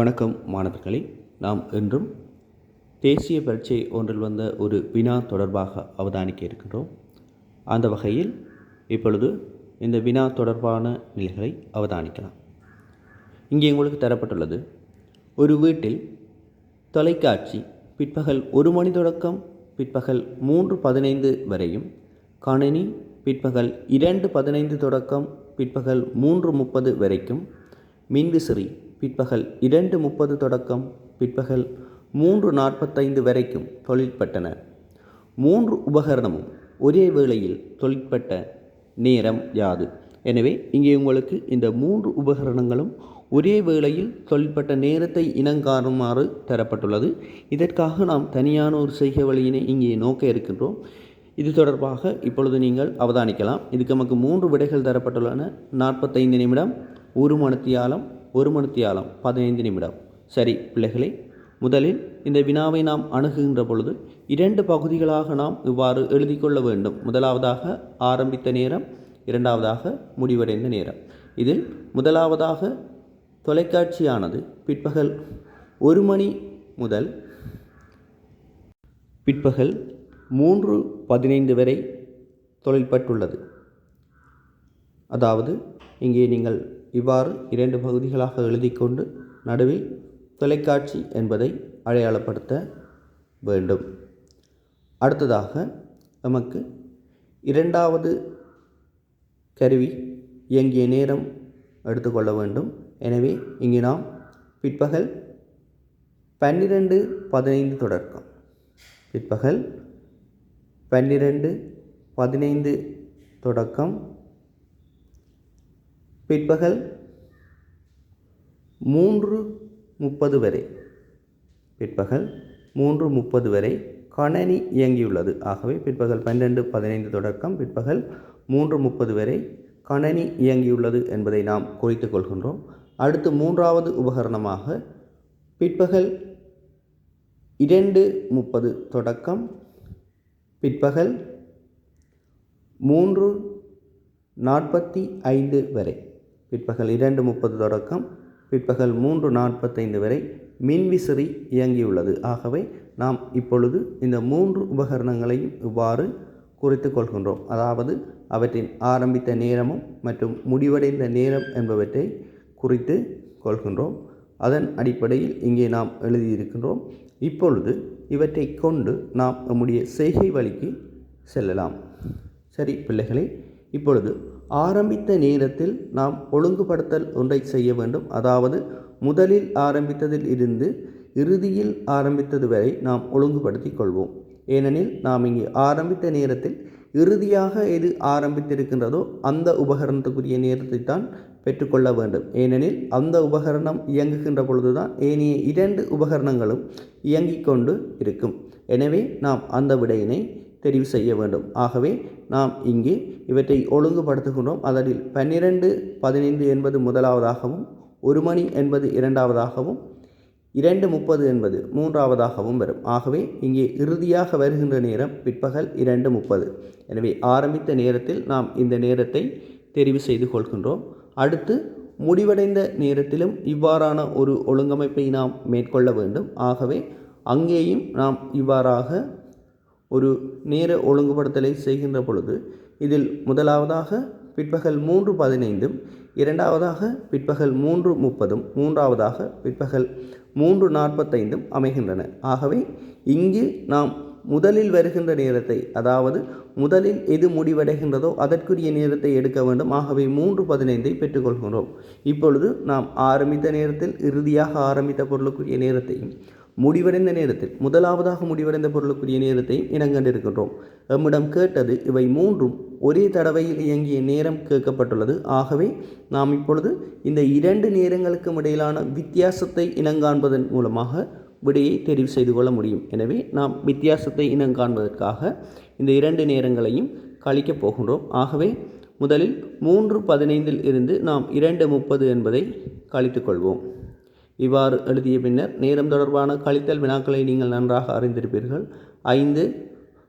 வணக்கம் மாணவர்களே. நாம் இன்றும் தேசிய பரீட்சை ஒன்றில் வந்த ஒரு வினா தொடர்பாக அவதானிக்க இருக்கின்றோம். அந்த வகையில் இப்பொழுது இந்த வினா தொடர்பான நிலைகளை அவதானிக்கலாம். இங்கே உங்களுக்கு தரப்பட்டுள்ளது ஒரு வீட்டில் தொலைக்காட்சி பிற்பகல் ஒரு மணி தொடக்கம் பிற்பகல் மூன்று பதினைந்து வரையும் கணினி பிற்பகல் இரண்டு பதினைந்து தொடக்கம் பிற்பகல் மூன்று முப்பது வரைக்கும் மின்விசிறி பிற்பகல் இரண்டு முப்பது தொடக்கம் பிற்பகல் மூன்று நாற்பத்தைந்து வரைக்கும் தொழிற்பட்டன. மூன்று உபகரணமும் ஒரே வேளையில் தொழிற்பட்ட நேரம் யாது. எனவே இங்கே உங்களுக்கு இந்த மூன்று உபகரணங்களும் ஒரே வேளையில் தொழிற்பட்ட நேரத்தை இனங்காணுமாறு தரப்பட்டுள்ளது. இதற்காக நாம் தனியான ஒரு செய்கை வழியினை இங்கே நோக்க இருக்கின்றோம். இது தொடர்பாக இப்பொழுது நீங்கள் அவதானிக்கலாம். இதுக்கு நமக்கு மூன்று விடைகள் தரப்பட்டுள்ளன. நாற்பத்தைந்து நிமிடம் ஒரு மணித்தியாலம் ஒரு மணித்தியாலம் பதினைந்து நிமிடம். சரி பிள்ளைகளே முதலில் இந்த வினாவை நாம் அணுகுகின்ற பொழுது இரண்டு பகுதிகளாக நாம் இவ்வாறு எழுதி கொள்ள வேண்டும். முதலாவதாக ஆரம்பித்த நேரம் இரண்டாவதாக முடிவடைந்த நேரம். இதில் முதலாவதாக தொலைக்காட்சியானது பிற்பகல் ஒரு மணி முதல் பிற்பகல் மூன்று பதினைந்து வரை தொழில்பட்டுள்ளது. அதாவது இங்கே நீங்கள் இவ்வாறு இரண்டு பகுதிகளாக எழுதிக்கொண்டு நடுவில் தொலைக்காட்சி என்பதை அடையாளப்படுத்த வேண்டும். அடுத்ததாக நமக்கு இரண்டாவது கருவி இயங்கிய நேரம் எடுத்துக்கொள்ள வேண்டும். எனவே இங்கு நாம் பிற்பகல் பன்னிரெண்டு பதினைந்து தொடக்கம். பிற்பகல் பன்னிரெண்டு பதினைந்து தொடக்கம். பிற்பகல் மூன்று முப்பது வரை. பிற்பகல் மூன்று முப்பது வரை கணனி இயங்கியுள்ளது. ஆகவே பிற்பகல் பன்னிரெண்டு பதினைந்து தொடக்கம். பிற்பகல் மூன்று முப்பது வரை கணனி இயங்கியுள்ளது என்பதை நாம் குறித்துக் கொள்கின்றோம். அடுத்து மூன்றாவது உபகரணமாக பிற்பகல் இரண்டு முப்பது தொடக்கம். பிற்பகல் மூன்று நாற்பத்தி ஐந்து வரை. பிற்பகல் இரண்டு முப்பது தொடக்கம் பிற்பகல் மூன்று நாற்பத்தைந்து வரை மின்விசிறி இயங்கியுள்ளது. ஆகவே நாம் இப்பொழுது இந்த மூன்று உபகரணங்களையும் இவ்வாறு குறித்து கொள்கின்றோம். அதாவது அவற்றின் ஆரம்பித்த நேரமும் மற்றும் முடிவடைந்த நேரம் என்பவற்றை குறித்து கொள்கின்றோம். அதன் அடிப்படையில் இங்கே நாம் எழுதியிருக்கின்றோம். இப்பொழுது இவற்றை கொண்டு நாம் நம்முடைய செய்கை வழிக்கு செல்லலாம். சரி பிள்ளைகளே இப்பொழுது ஆரம்பித்த நேரத்தில் நாம் ஒழுங்குபடுத்தல் ஒன்றை செய்ய வேண்டும். அதாவது முதலில் ஆரம்பித்ததில் இருந்து இறுதியில் ஆரம்பித்தது வரை நாம் ஒழுங்குபடுத்திக் கொள்வோம். ஏனெனில் நாம் இங்கே ஆரம்பித்த நேரத்தில் இறுதியாக எது ஆரம்பித்திருக்கின்றதோ அந்த உபகரணத்துக்குரிய நேரத்தை தான் பெற்றுக்கொள்ள வேண்டும். ஏனெனில் அந்த உபகரணம் இயங்குகின்ற பொழுதுதான் ஏனைய இரண்டு உபகரணங்களும் இயங்கிக் கொண்டு இருக்கும். எனவே நாம் அந்த விடையினை தெரிவு செய்ய வேண்டும். ஆகவே நாம் இங்கே இவற்றை ஒழுங்குபடுத்துகின்றோம். அதில் பன்னிரெண்டு பதினைந்து என்பது முதலாவதாகவும் ஒரு மணி என்பது இரண்டாவதாகவும் இரண்டு முப்பது என்பது மூன்றாவதாகவும் வரும். ஆகவே இங்கே இறுதியாக வருகின்ற நேரம் பிற்பகல் இரண்டு முப்பது. எனவே ஆரம்பித்த நேரத்தில் நாம் இந்த நேரத்தை தெரிவு செய்து கொள்கின்றோம். அடுத்து முடிவடைந்த நேரத்திலும் இவ்வாறான ஒரு ஒழுங்கமைப்பை நாம் மேற்கொள்ள வேண்டும். ஆகவே அங்கேயும் நாம் இவ்வாறாக ஒரு நேர ஒழுங்குபடுத்தலை செய்கின்ற பொழுது இதில் முதலாவதாக பிற்பகல் மூன்று பதினைந்தும் இரண்டாவதாக பிற்பகல் மூன்று முப்பதும் மூன்றாவதாக பிற்பகல் மூன்று நாற்பத்தைந்தும் அமைகின்றன. ஆகவே இங்கு நாம் முதலில் வருகின்ற நேரத்தை அதாவது முதலில் எது முடிவடைகின்றதோ அதற்குரிய நேரத்தை எடுக்க வேண்டும். ஆகவே மூன்று பதினைந்தை பெற்றுக்கொள்கிறோம் இப்பொழுது நாம் ஆரம்பித்த நேரத்தில் இறுதியாக ஆரம்பித்த பொருளுக்குரிய நேரத்தையும் முடிவடைந்த நேரத்தில் முதலாவதாக முடிவடைந்த பொருளுக்குரிய நேரத்தையும் இனங்கண்டிருக்கின்றோம் எம்மிடம் கேட்டது இவை மூன்றும் ஒரே தடவையில் இயங்கிய நேரம் கேட்கப்பட்டுள்ளது. ஆகவே நாம் இப்பொழுது இந்த இரண்டு நேரங்களுக்கும் இடையிலான வித்தியாசத்தை இனங்காண்பதன் மூலமாக விடையை தெரிவு செய்து கொள்ள முடியும். எனவே நாம் வித்தியாசத்தை இனங்காண்பதற்காக இந்த இரண்டு நேரங்களையும் கழிக்கப் போகின்றோம். ஆகவே முதலில் மூன்று பதினைந்தில் இருந்து நாம் இரண்டு முப்பது என்பதை கழித்துக்கொள்வோம் இவ்வாறு எழுதிய பின்னர் நேரம் தொடர்பான கழித்தல் வினாக்களை நீங்கள் நன்றாக அறிந்திருப்பீர்கள். ஐந்து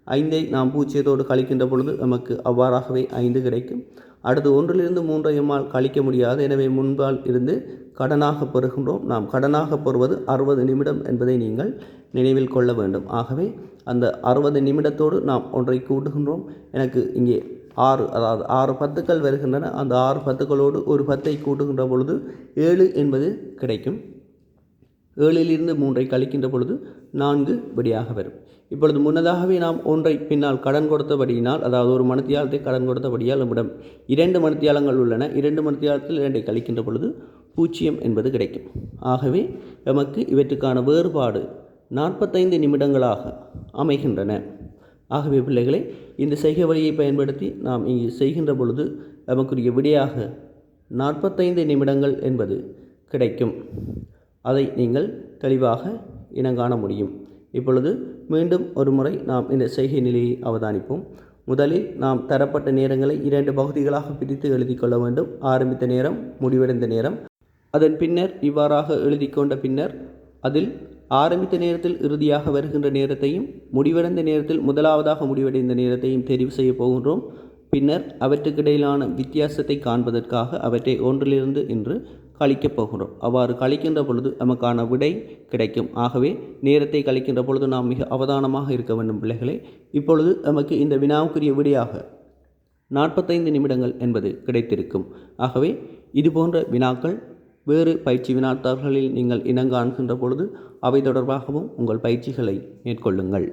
ஐந்தை நாம் பூஜ்ஜியத்தோடு கழிக்கின்ற பொழுது நமக்கு அவ்வாறாகவே ஐந்து கிடைக்கும். அடுத்து ஒன்றிலிருந்து மூன்றை எம்மால் கழிக்க முடியாது. எனவே முன்பால் இருந்து கடனாக பெறுகின்றோம். நாம் கடனாக பெறுவது அறுபது நிமிடம் என்பதை நீங்கள் நினைவில் கொள்ள வேண்டும். ஆகவே அந்த அறுபது நிமிடத்தோடு நாம் ஒன்றை கூட்டுகின்றோம். எனக்கு இங்கே ஆறு அதாவது ஆறு பத்துக்கள் வருகின்றன. அந்த ஆறு பத்துக்களோடு ஒரு பத்தை கூட்டுகின்ற பொழுது ஏழு என்பது கிடைக்கும். ஏழிலிருந்து மூன்றை கழிக்கின்ற பொழுது நான்கு விடியாக வரும். இப்பொழுது முன்னதாகவே நாம் ஒன்றை பின்னால் கடன் கொடுத்தபடியினால் அதாவது ஒரு மணித்தியாலத்தை கடன் கொடுத்தபடியால் நம்மிடம் இரண்டு மணித்தியாலங்கள் உள்ளன. இரண்டு மணித்தியாலத்தில் இரண்டை கழிக்கின்ற பொழுது பூஜ்ஜியம் என்பது கிடைக்கும். ஆகவே நமக்கு இவற்றுக்கான வேறுபாடு நாற்பத்தைந்து நிமிடங்களாக அமைகின்றன. ஆகவே பிள்ளைகளை இந்த செய்கை வழியை பயன்படுத்தி நாம் இங்கு செய்கின்ற பொழுது நமக்குரிய விடையாக நாற்பத்தைந்து நிமிடங்கள் என்பது கிடைக்கும். அதை நீங்கள் தெளிவாக இனங்காண முடியும். இப்பொழுது மீண்டும் ஒரு முறை நாம் இந்த செய்கை நிலையை அவதானிப்போம். முதலில் நாம் தரப்பட்ட நேரங்களை இரண்டு பகுதிகளாக பிரித்து எழுதி கொள்ள வேண்டும். ஆரம்பித்த நேரம் முடிவடைந்த நேரம். அதன் பின்னர் இவ்வாறாக எழுதி கொண்ட பின்னர் அதில் ஆரம்பித்த நேரத்தில் இறுதியாக வருகின்ற நேரத்தையும் முடிவடைந்த நேரத்தில் முதலாவதாக முடிவடைந்த நேரத்தையும் தெரிவு செய்ய போகின்றோம். பின்னர் அவற்றுக்கிடையிலான வித்தியாசத்தை காண்பதற்காக அவற்றை ஒன்றிலிருந்து இன்று கழிக்கப் போகிறோம் அவ்வாறு கழிக்கின்ற பொழுது நமக்கான விடை கிடைக்கும். ஆகவே நேரத்தை கழிக்கின்ற பொழுது நாம் மிக அவதானமாக இருக்க வேண்டும் பிள்ளைகளே. இப்பொழுது நமக்கு இந்த வினாவுக்குரிய விடையாக நாற்பத்தைந்து நிமிடங்கள் என்பது கிடைத்திருக்கும். ஆகவே இது போன்ற வினாக்கள் வேறு பயிற்சி வினாத்தாள்களில் நீங்கள் இனங்காண்கின்ற பொழுது அவை தொடர்பாகவும் உங்கள் பயிற்சிகளை மேற்கொள்ளுங்கள்.